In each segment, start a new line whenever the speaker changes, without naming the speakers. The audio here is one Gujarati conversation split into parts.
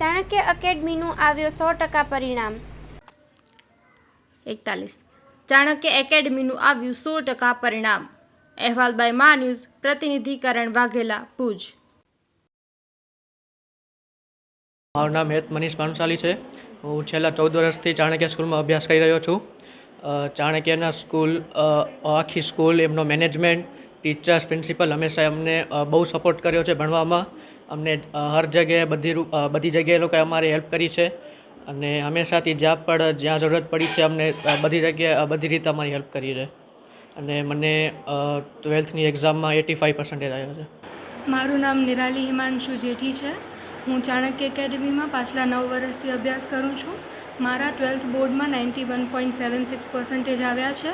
ચાણક્ય એકેડમીનું આવ્યો સો ટકા પરિણામ.
એકતાલીસ. ચાણક્ય એકેડમીનું આવ્યું સો ટકા પરિણામ. અહેવાલ બાય મા ન્યૂઝ પ્રતિનિધિકરણ વાઘેલા ભુજ.
મારું નામ હેત મનીષ ભાનુશાલી છે. હું છેલ્લા ચૌદ વર્ષથી ચાણક્ય સ્કૂલમાં અભ્યાસ કરી રહ્યો છું. ચાણક્યના સ્કૂલ આખી સ્કૂલ એમનો મેનેજમેન્ટ ટીચર્સ પ્રિન્સિપલ હંમેશા અમને બહુ સપોર્ટ કર્યો છે ભણવામાં. અમને હર જગ્યાએ બધી બધી જગ્યાએ લોકોએ અમારી હેલ્પ કરી છે. અને હંમેશાથી જ્યાં પણ, જ્યાં જરૂરત પડી છે, અમને બધી જગ્યાએ બધી રીતે અમારી હેલ્પ કરી છે અને મને ટ્વેલ્થની એક્ઝામમાં એટી ફાઇવ પર્સન્ટેજ આવ્યો છે.
મારું નામ નિરાલી હિમાંશુ જેઠી છે. હું ચાણક્ય એકેડમીમાં પાછલા નવ વર્ષથી અભ્યાસ કરું છું. મારા ટ્વેલ્થ બોર્ડમાં ninety one point seven six percentage આવ્યા છે.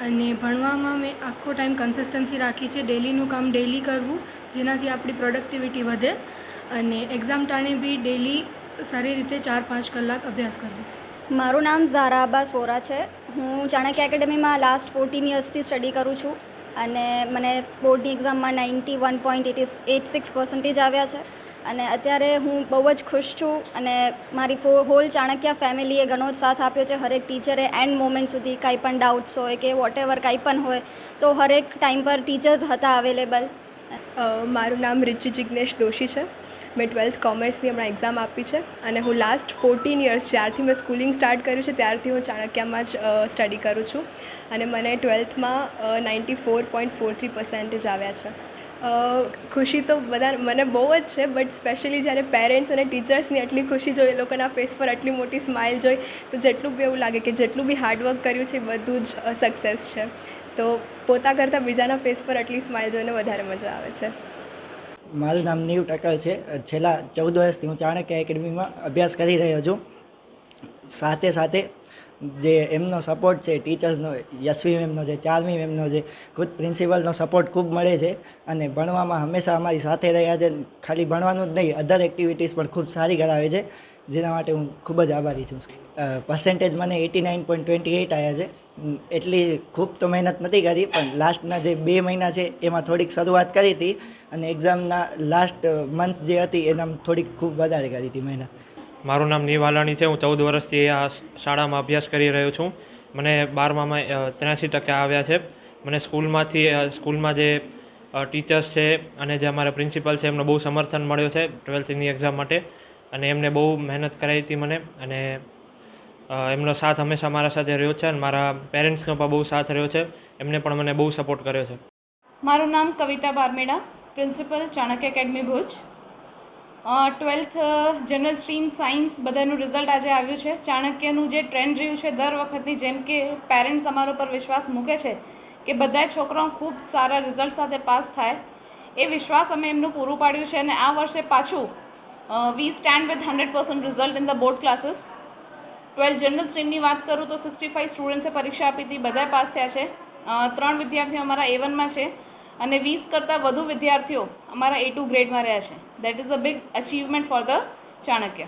અને ભણવામાં મેં આખો ટાઈમ કન્સિસ્ટન્સી રાખી છે. ડેલીનું કામ ડેલી કરવું, જેનાથી આપણી પ્રોડક્ટિવિટી વધે અને એક્ઝામ ટાણે બી ડેલી સારી રીતે ચાર પાંચ કલાક અભ્યાસ કરવો.
મારું નામ ઝારા આબા વોરા છે. હું ચાણક્ય એકેડમીમાં લાસ્ટ ફોર્ટીન યર્સથી સ્ટડી કરું છું. અને મને બોર્ડની એક્ઝામમાં ninety one point eighty eight six percentage આવ્યા છે. અને અત્યારે હું બહુ જ ખુશ છું અને મારી ફો, હોલ ચાણક્ય ફેમિલીએ ઘણો જ સાથ આપ્યો છે. હરેક ટીચરે એન્ડ મોમેન્ટ સુધી કાંઈ પણ ડાઉટ્સ હોય કે વોટ એવર કાંઈ પણ હોય, તો હરેક ટાઈમ પર ટીચર્સ હતા અવેલેબલ.
મારું નામ રિચિ જિગ્નેશ દોશી છે. મેં ટ્વેલ્થ કોમર્સની હમણાં એક્ઝામ આપી છે અને હું લાસ્ટ ફોર્ટીન યર્સ જ્યારથી મેં સ્કૂલિંગ સ્ટાર્ટ કર્યું છે ત્યારથી હું ચાણક્યમાં જ સ્ટડી કરું છું અને મને ટ્વેલ્થમાં ninety four point four three percentage આવ્યા છે. ખુશી તો બધા, મને બહુ જ છે બટ સ્પેશિયલી જ્યારે પેરેન્ટ્સ અને ટીચર્સની આટલી ખુશી જોઈ, એ લોકોના ફેસ પર આટલી મોટી સ્માઇલ જોઈ, તો જેટલું બી એવું લાગે કે જેટલું બી હાર્ડવર્ક કર્યું છે બધું જ સક્સેસ છે. તો પોતા કરતાં બીજાના ફેસ પર આટલી સ્માઇલ જોઈને વધારે મજા આવે છે.
મારું નામ નીવ ટકલ છે. છેલ્લા ચૌદ વર્ષથી હું ચાણક્ય એકેડમીમાં અભ્યાસ કરી રહ્યો છું. સાથે સાથે જે એમનો સપોર્ટ છે ટીચર્સનો યશવી મેમનો છે, ચારમી મેમનો છે, ખુદ પ્રિન્સિપલનો સપોર્ટ ખૂબ મળે છે અને ભણવામાં હંમેશા અમારી સાથે રહ્યા છે. ખાલી ભણવાનું જ નહીં અધર એક્ટિવિટીઝ પણ ખૂબ સારી કરાવે છે. જેના માટે હું ખૂબ જ આભારી છું. પર્સન્ટેજ મને eighty nine point twenty eight આવ્યા છે એટલી ખૂબ તો મહેનત નથી કરી, પણ લાસ્ટના જે બે મહિના છે, એમાં થોડીક શરૂઆત કરી હતી અને એક્ઝામના લાસ્ટ મંથ જે હતી, એનામાં થોડીક ખૂબ વધારે કરી હતી મહેનત.
મારું નામ નિવાલાણી છે. હું ચૌદ વર્ષથી આ શાળામાં અભ્યાસ કરી રહ્યો છું. મને બારમામાં ત્ર્યાસી ટકા આવ્યા છે. મને સ્કૂલમાંથી સ્કૂલમાં જે ટીચર્સ છે અને જે અમારા પ્રિન્સિપલ છે, એમનો બહુ સમર્થન મળ્યો છે ટ્વેલ્થની એક્ઝામ માટે. અને એમને બહુ મહેનત કરાવી હતી મને. અને એમનો સાથ હંમેશા મારા સાથે રહ્યો છે અને મારા પેરેન્ટ્સનો પણ બહુ સાથ રહ્યો છે. એમને પણ મને બહુ સપોર્ટ કર્યો છે.
મારું નામ Kavita Barmeda principal Chanakya academy Bhuj. Twelfth general stream science બધાનું રિઝલ્ટ આજે આવ્યું છે. ચાણક્યનું જે ટ્રેન્ડ રહ્યું છે દર વખતની, જેમ કે પેરેન્ટ્સ અમારા પર વિશ્વાસ મૂકે છે કે બધા છોકરાઓ ખૂબ સારા રિઝલ્ટ સાથે પાસ થાય, એ વિશ્વાસ અમે એમનું પૂરું પાડ્યું છે અને આ વર્ષે પાછું we stand with hundred percent result in the board classes twelfth general સ્ટ્રીમની વાત કરું તો સિક્સટી ફાઇવ સ્ટુડન્ટ્સે પરીક્ષા આપી હતી બધા પાસ થયા છે. ત્રણ વિદ્યાર્થીઓ અમારા એ વનમાં છે અને વીસ કરતાં વધુ વિદ્યાર્થીઓ અમારા એ ટુ ગ્રેડમાં રહ્યા છે. That is a big achievement for the Chanakya.